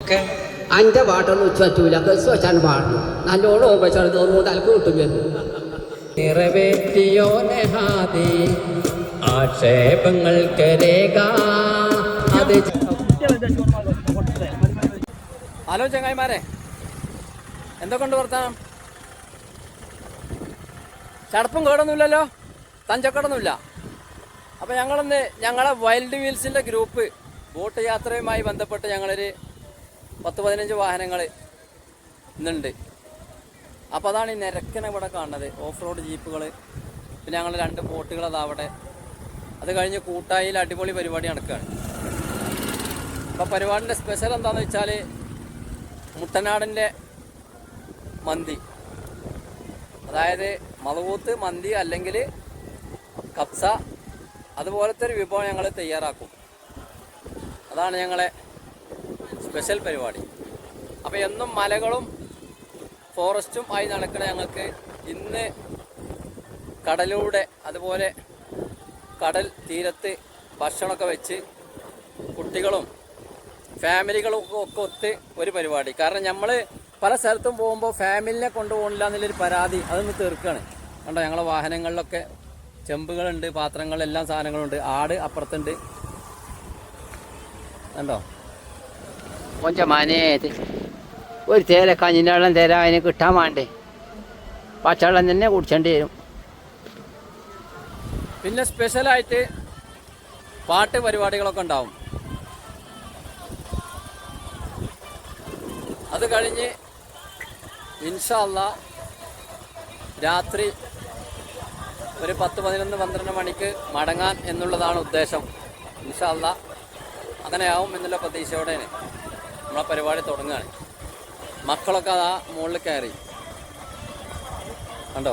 ഒക്കെ അന്റെ പാട്ടൊന്നും ഉച്ച പറ്റൂല. കസ് വെച്ചാണ് പാടുന്നു നല്ലോണം ഓർമ്മിച്ചാണ് തോന്നുന്നു തലക്ക് കിട്ടും ചെന്നു. നിറവേറ്റിയോനെ ഹാദി ആക്ഷേപങ്ങൾക്ക് രേഖ. അത് ഹലോ ചങ്ങായിമാരെ. എന്തൊക്കെയുണ്ട് വർത്താനം? ചടപ്പും കേടൊന്നുമില്ലല്ലോ? തഞ്ചക്കടൊന്നുമില്ല. അപ്പോൾ ഞങ്ങളിന്ന് ഞങ്ങളെ വൈൽഡ് വീൽസിന്റെ ഗ്രൂപ്പ് ബോട്ട് യാത്രയുമായി ബന്ധപ്പെട്ട് ഞങ്ങളൊരു പത്ത് പതിനഞ്ച് വാഹനങ്ങൾ ഇന്നുണ്ട്. അപ്പോൾ അതാണ് ഈ നിരക്കനെ ഇവിടെ കാണുന്നത്. ഓഫ് റോഡ് ജീപ്പുകൾ പിന്നെ ഞങ്ങൾ രണ്ട് ബോട്ടുകൾ അതാവട്ടെ അത് കഴിഞ്ഞ് കൂട്ടായിൽ അടിപൊളി പരിപാടി നടക്കുകയാണ് അപ്പോൾ പരിപാടിന്റെ സ്പെഷ്യൽ എന്താണെന്ന് വെച്ചാൽ മുട്ടനാടിന്റെ മന്തി. അതായത് മലവൂത്ത് മന്തി അല്ലെങ്കിൽ കപ്സ അതുപോലത്തെ ഒരു വിഭവം ഞങ്ങൾ തയ്യാറാക്കും. അതാണ് ഞങ്ങളെ സ്പെഷ്യൽ പരിപാടി. അപ്പോൾ എന്നും മലകളും ഫോറസ്റ്റും ആയി നടക്കുന്ന ഞങ്ങൾക്ക് ഇന്ന് കടലൂടെ അതുപോലെ കടൽ തീരത്ത് ഭക്ഷണമൊക്കെ വെച്ച് കുട്ടികളും ഫാമിലികളും ഒക്കെ ഒത്ത് ഒരു പരിപാടി. കാരണം നമ്മൾ പല സ്ഥലത്തും പോകുമ്പോൾ ഫാമിലിനെ കൊണ്ടുപോകണില്ല എന്നുള്ളൊരു പരാതി അതൊന്ന് തീർക്കുകയാണ് കണ്ടോ ഞങ്ങളെ വാഹനങ്ങളിലൊക്കെ ചെമ്പുകളുണ്ട് പാത്രങ്ങൾ സാധനങ്ങളുണ്ട് ആട് അപ്പുറത്തുണ്ട്. കണ്ടോ? കൊഞ്ച മനേത് ഒരു തേല കഞ്ഞിന്റെ വെള്ളം തരാൻ അതിന് കിട്ടാൻ വേണ്ടേ പച്ചവെള്ളം തന്നെ കുടിച്ചേണ്ടി വരും. പിന്നെ സ്പെഷ്യലായിട്ട് പാട്ട് പരിപാടികളൊക്കെ ഉണ്ടാവും. അത് കഴിഞ്ഞ് ഇൻഷല്ല രാത്രി ഒരു പത്ത് പതിനൊന്ന് പന്ത്രണ്ട് മണിക്ക് മടങ്ങാൻ എന്നുള്ളതാണ് ഉദ്ദേശം. ഇൻഷല്ല അങ്ങനെയാവും എന്നുള്ള പ്രതീക്ഷയോടെയാണ്. നമ്മളെ പരിപാടി തുടങ്ങുകയാണ്. മക്കളൊക്കെ അതാ മുകളിൽ കയറി. കണ്ടോ?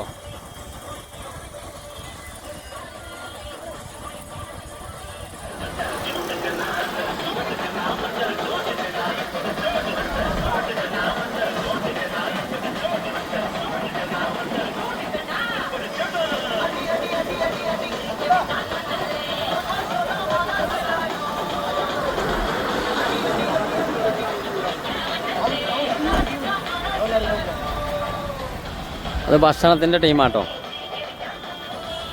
അത് ഭക്ഷണത്തിന്റെ ടീമാട്ടോ.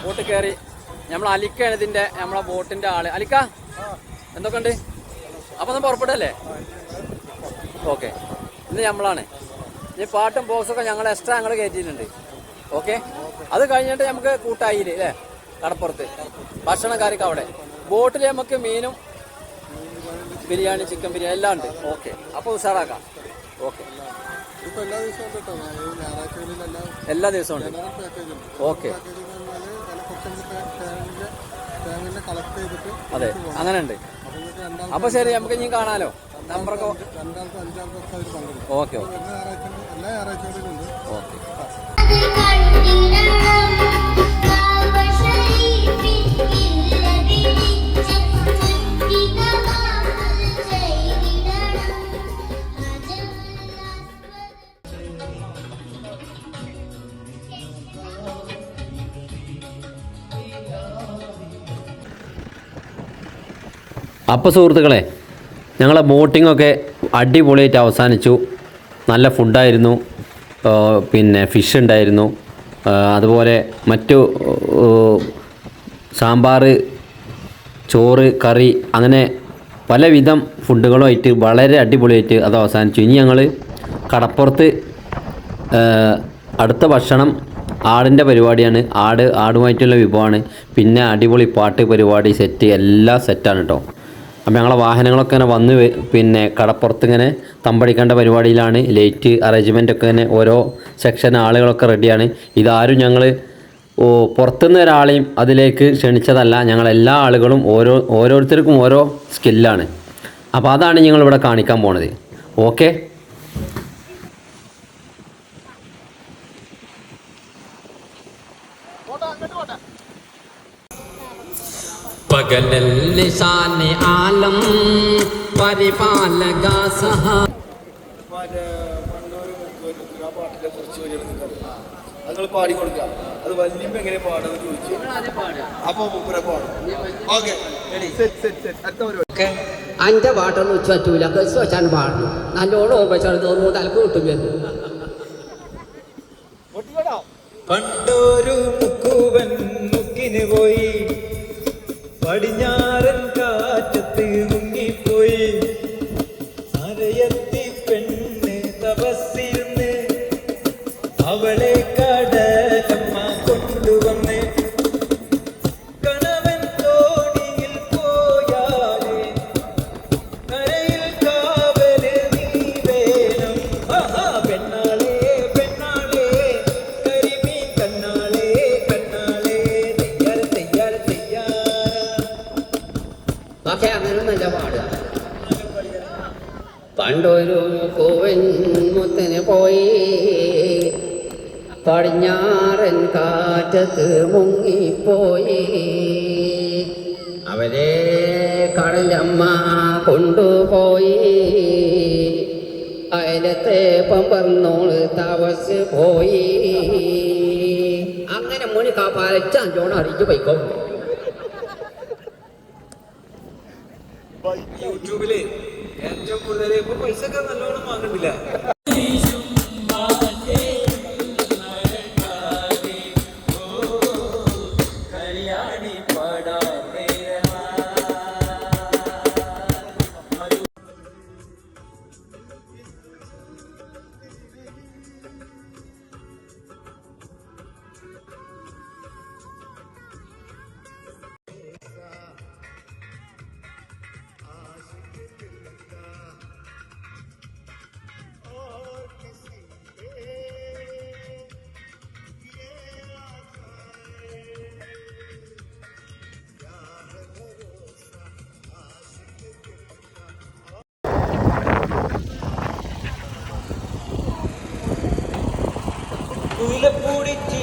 ബോട്ട് കയറി. നമ്മൾ അലിക്കാണ് ഇതിന്റെ നമ്മളെ ബോട്ടിന്റെ ആൾ. അലിക്ക എന്തൊക്കെയുണ്ട്? അപ്പോൾ നമ്മൾ പുറപ്പെടല്ലേ? ഓക്കെ. ഇന്ന് നമ്മളാണ് ഈ പാട്ടും ബോക്സൊക്കെ ഞങ്ങൾ എക്സ്ട്രാ ഞങ്ങൾ കയറ്റിയിട്ടുണ്ട് ഓക്കെ? അത് കഴിഞ്ഞിട്ട് നമുക്ക് കൂട്ടായില്ലേ അല്ലേ? കടപ്പുറത്ത്. ഭക്ഷണക്കാർക്ക് അവിടെ. ബോട്ടിൽ നമുക്ക് മീനും ബിരിയാണി ചിക്കൻ ബിരിയാണി എല്ലാം ഉണ്ട്. ഓക്കെ. അപ്പോൾ ഉഷാറാക്കാം. ഓക്കെ. എല്ലാ ദിവസവും ഉണ്ട് ഓക്കെ അതെ. അങ്ങനെ ഉണ്ട് അപ്പൊ അപ്പോൾ ശരി നമുക്ക് ഇനി കാണാലോ? നമ്പറൊക്കെ ഓക്കെ ഓക്കെ എല്ലാ ഞായറാഴ്ച എല്ലാ ഞായറാഴ്ചകളിലും ഉണ്ട്. ഓക്കെ അപ്പോൾ സുഹൃത്തുക്കളെ ഞങ്ങളെ ബോട്ടിങ്ങൊക്കെ അടിപൊളിയായിട്ട് അവസാനിച്ചു. നല്ല ഫുഡായിരുന്നു പിന്നെ ഫിഷ് ഉണ്ടായിരുന്നു. അതുപോലെ മറ്റു സാമ്പാർ ചോറ് കറി അങ്ങനെ പലവിധം ഫുഡുകളുമായിട്ട് വളരെ അടിപൊളിയായിട്ട് അത് അവസാനിച്ചു. ഇനി ഞങ്ങൾ കടപ്പുറത്ത് അടുത്ത ഭക്ഷണം ആടിന്റെ പരിപാടിയാണ്. ആട് ആടുമായിട്ടുള്ള വിഭവമാണ്. പിന്നെ അടിപൊളി പാട്ട് പരിപാടി സെറ്റ് എല്ലാം സെറ്റാണ് കേട്ടോ അപ്പം ഞങ്ങളെ വാഹനങ്ങളൊക്കെ ഇങ്ങനെ വന്ന് പിന്നെ കടപ്പുറത്ത് ഇങ്ങനെ തമ്പടിക്കേണ്ട പരിപാടിയിലാണ്. ലൈറ്റ് അറേഞ്ച്മെന്റ് ഒക്കെ ഇങ്ങനെ ഓരോ സെക്ഷൻ ആളുകളൊക്കെ റെഡിയാണ് ഇതാരും ഞങ്ങൾ പുറത്തുനിന്ന് ഒരാളെയും അതിലേക്ക് ക്ഷണിച്ചതല്ല. ഞങ്ങളെല്ലാ ആളുകളും ഓരോ ഓരോരുത്തർക്കും ഓരോ സ്കില്ലാണ് അപ്പോൾ അതാണ് ഞങ്ങളിവിടെ കാണിക്കാൻ പോണത്. ഓക്കെ അങ്ങോട്ട് പോട്ടെ. ആലം പരിപാലക സഹ. അത് നിങ്ങൾ പാടിക്കൊടുക്കുക അത് വല്യമ്മ എങ്ങനെ പാടുന്നത് ചോദിച്ചു. അപ്പൊ മൂപ്പരെ പാടും. ഓക്കെ സെറ്റ് സെറ്റ് സെറ്റ് അടുത്ത പരിപാടി. അന്റെ പാട്ടൊന്നും ഉച്ച പറ്റൂല. കസ് വെച്ചാൽ പാടണം നല്ലോണം ഓപ്പച്ചാണ് തോന്നുന്നു തലക്ക് കിട്ടും വരുന്നു പണ്ടൊരു മുക്കുവൻ മുക്കിന് പോയി. പടിഞ്ഞാറൻ പക്ഷെ അങ്ങനൊന്നല്ല പാടുക പണ്ടൊരു കോവൻ പോയി. പടിഞ്ഞാറൻ കാറ്റത്ത് മുങ്ങിപ്പോയി. അവരെ കടലമ്മ കൊണ്ടുപോയി. അയലത്തെ പമ്പർന്നോൾ തവസ് പോയി. അങ്ങനെ മുനി കാപ്പാലും അഞ്ചോണം അറിയിച്ചു പോയിക്കോ. യൂട്യൂബിൽ ഏറ്റവും കൂടുതൽ ഇപ്പൊ പൈസ ഒക്കെ നല്ലോണം വാങ്ങണ്ടില്ല হইলে পড়েছি।